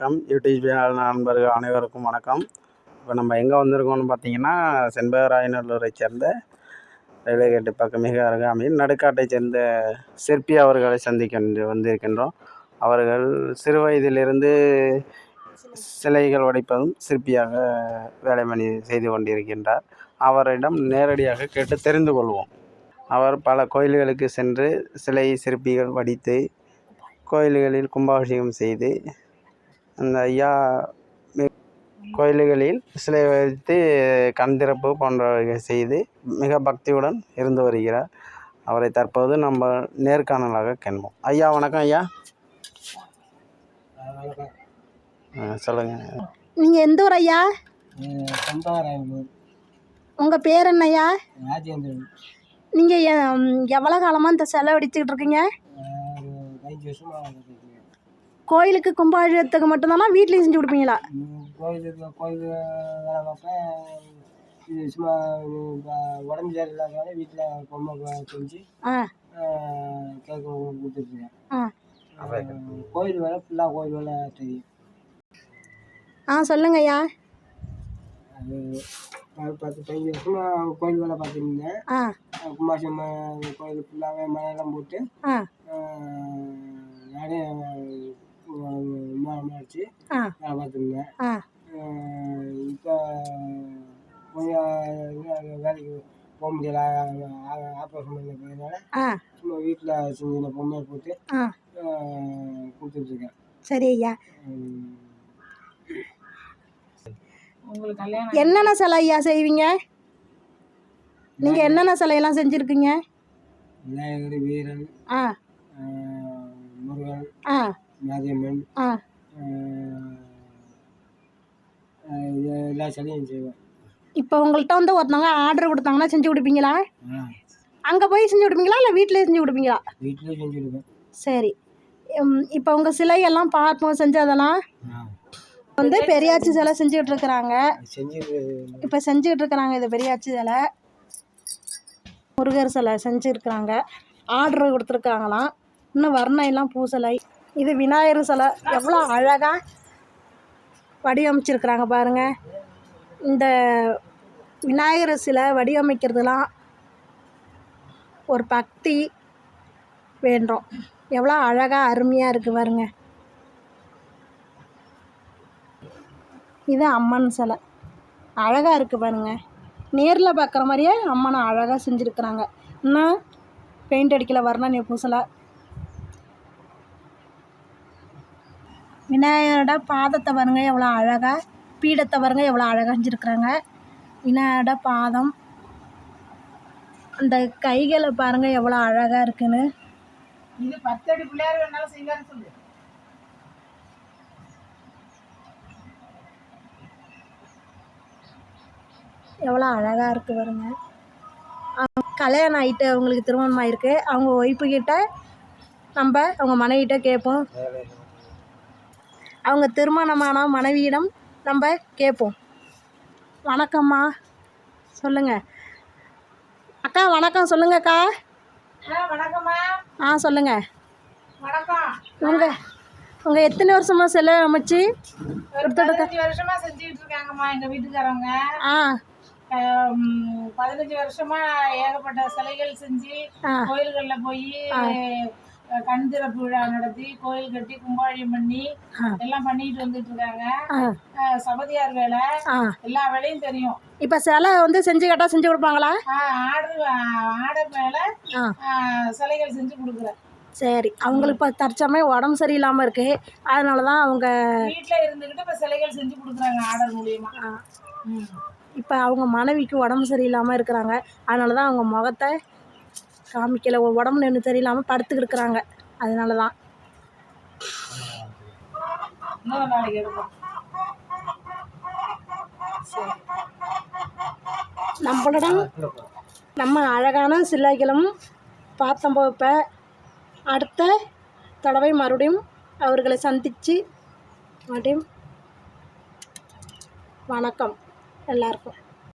வணக்கம். YouTube channel நண்பர்கள் அனைவருக்கும் வணக்கம். இப்போ நம்ம எங்கே வந்திருக்கோம்னு பார்த்தீங்கன்னா செண்பகராயநல்லூரை சேர்ந்த ரயில்வே கேட்டு பக்கம் மிக அருகாமையில் நடுக்காட்டை சேர்ந்த சிற்பி அவர்களை சந்திக்க வந்திருக்கின்றோம். அவர்கள் சிறு வயதிலிருந்து சிலைகள் உடைப்பதும் சிற்பியாக வேலை பணி செய்து கொண்டிருக்கின்றார். அவரிடம் நேரடியாக கேட்டு தெரிந்து கொள்வோம். அவர் பல கோயில்களுக்கு சென்று சிலை சிற்பிகள் வடித்து கோயில்களில் கும்பாபிஷேகம் செய்து அந்த ஐயா கோயில்களில் சிலை வைத்து கண் திறப்பு போன்றவை செய்து மிக பக்தியுடன் இருந்து வருகிறார். அவரை தற்போது நம்ம நேர்காணலாக காண்போம் ஐயா வணக்கம் ஐயா. ஆ, சொல்லுங்க. நீங்கள் எந்த ஊர் ஐயா? உங்கள் பேர் என்னய்யா ராஜேந்திரன். நீங்கள் எவ்வளோ காலமாக இந்த சிலை அடிச்சுக்கிட்டு இருக்கீங்க ஆஹ் ஒரு பதினஞ்சு வருஷமாக வந்துருக்கேன் கோயிலுக்கு கும்பாபிஷேகத்துக்கு மட்டும்தானா? வீட்லேயும் செஞ்சு கொடுப்பீங்களா? கோயிலுக்கு கோயில் வேலை பார்ப்பேன் இது சும்மா உடம்பு சரியில்லாதனால வீட்டில் பொம்மை செஞ்சு கொடுத்துட்ருக்கேன். ஆ. கோயில் வேலை ஃபுல்லாக கோயில் வேலை தெரியும். ஆ சொல்லுங்க ஐயா. அது பத்து பதினஞ்சு வருஷமாக கோயில் வேலை ஆ. கும்பாசம் கோயில் ஃபுல்லாகவே மழையெல்லாம் போட்டு நானே வேலை பார்த்துருந்தேன் இப்போ கொஞ்சம் வேலைக்கு போக முடியல ஆப்ரேஷன் பண்ண போயதுனால ஆ சும்மா வீட்டில் செஞ்ச பொம்மையை போட்டு கொடுத்துட்ருக்கேன் சரி ஐயா என்னென்ன சிலை ஐயா செய்வீங்க நீங்கள் என்னென்ன சிலையெல்லாம் செஞ்சுருக்கீங்க விநாயகர் வீரன் ஆ முருகன் ஆ மாரியம்மன் எல்லா சிலையும் செய்வேன். இப்போ உங்கள்கிட்ட வந்து ஒருத்தவங்க ஆர்டர் கொடுத்தாங்கன்னா செஞ்சு கொடுப்பீங்களா? அங்கே போய் செஞ்சு கொடுப்பீங்களா? இல்லை வீட்டிலே செஞ்சு கொடுப்பீங்களா? வீட்டிலே செஞ்சுருக்கேன் சரி. ம், இப்போ உங்கள் சிலையெல்லாம் பார்ப்போம் செஞ்சதெல்லாம். வந்து பெரியாச்சி சிலை செஞ்சுக்கிட்டு இருக்கிறாங்க. இப்போ செஞ்சுக்கிட்டு இருக்கிறாங்க இது பெரியாச்சி சிலை. முருகர் சிலை செஞ்சுருக்குறாங்க ஆர்டர் கொடுத்துருக்காங்களாம். இன்னும் வர்ணம் பூசலை. இது விநாயகர் சிலை. எவ்வளோ அழகாக வடிவமைச்சிருக்கிறாங்க பாருங்க. இந்த விநாயகர் சிலை வடிவமைக்கிறதுலாம் ஒரு பக்தி வேண்டும் எவ்வளோ அழகாக அருமையாக இருக்குது பாருங்க. இது அம்மன் சிலை. அழகாக இருக்குது பாருங்க. நேரில் பார்க்குற மாதிரியே அம்மனை அழகாக செஞ்சுருக்குறாங்க. இன்னும் பெயிண்ட் அடிக்கல வர்ணனை பூசலை விநாயகரோட பாதத்தை பாருங்க எவ்வளோ அழகாக பீடத்தை பாருங்க எவ்வளோ அழகாக செஞ்சுருக்குறாங்க. விநாயகரோட பாதம் அந்த கைகளை பாருங்க எவ்வளோ அழகாக இருக்குன்னு. இது பத்தடி பிள்ளையார் வேணாலும் செய்யலாம்னு சொல்லு. எவ்வளோ அழகாக இருக்குது பாருங்க. கல்யாணம் ஆகிட்டு அவங்களுக்கு திருமணம் ஆகிருக்கு அவங்க ஒய்ஃபு கிட்ட நம்ம அவங்க மனைவிட்ட கேட்போம். அவங்க திருமணமான மனைவியிடம் நம்ம கேட்போம். வணக்கம்மா. சொல்லுங்கள் அக்கா வணக்கம் சொல்லுங்கக்கா. ஆ வணக்கம்மா. ஆ சொல்லுங்கள் வணக்கம். உங்கள் உங்கள் எத்தனை வருஷமாக சிலை அமைச்சு? ஒரு பதினஞ்சு வருஷமா செஞ்சுக்கிட்டு இருக்காங்கம்மா எங்க வீட்டுக்காரவங்க. ஆ. பதினஞ்சு வருஷமா ஏகப்பட்ட சிலைகள் செஞ்சு. கோயில்கள்ல போய் கண் திறப்பு விழா நடத்தி கோயில் கட்டி கும்பாழியம் பண்ணி. எல்லாம் பண்ணிட்டு வந்துட்டு இருக்காங்க. சபதியார் வேலை. எல்லா வேலையும் தெரியும். இப்போ சிலை வந்து செஞ்சு கேட்டால் செஞ்சு கொடுப்பாங்களா? ஆர்டர் ஆர்டர் ஆ, சிலைகள் செஞ்சு கொடுக்குறேன். சரி. அவங்களுக்கு இப்போ தற்சமயம் உடம்பு சரியில்லாமல் இருக்குது அதனால தான் அவங்க வீட்ல இருந்துகிட்டு இப்ப சிலைகள் செஞ்சு கொடுக்குறாங்க ஆர்டர் மூலியமா. இப்போ அவங்க மனைவிக்கு உடம்பு சரியில்லாமல் இருக்கிறாங்க. அதனால தான் அவங்க முகத்தை காமிக்கல உடம்பு நின்று சரியில்லாமல் படுத்துக்கிட்டு இருக்கிறாங்க. அதனால தான் இன்னொரு நம்மளிடம் நம்ம அழகான சிலைகளும் பார்த்தோம் இப்போ அடுத்த தடவை மறுபடியும் அவர்களை சந்தித்து மறுபடியும் வணக்கம். எல்லாருக்கும்.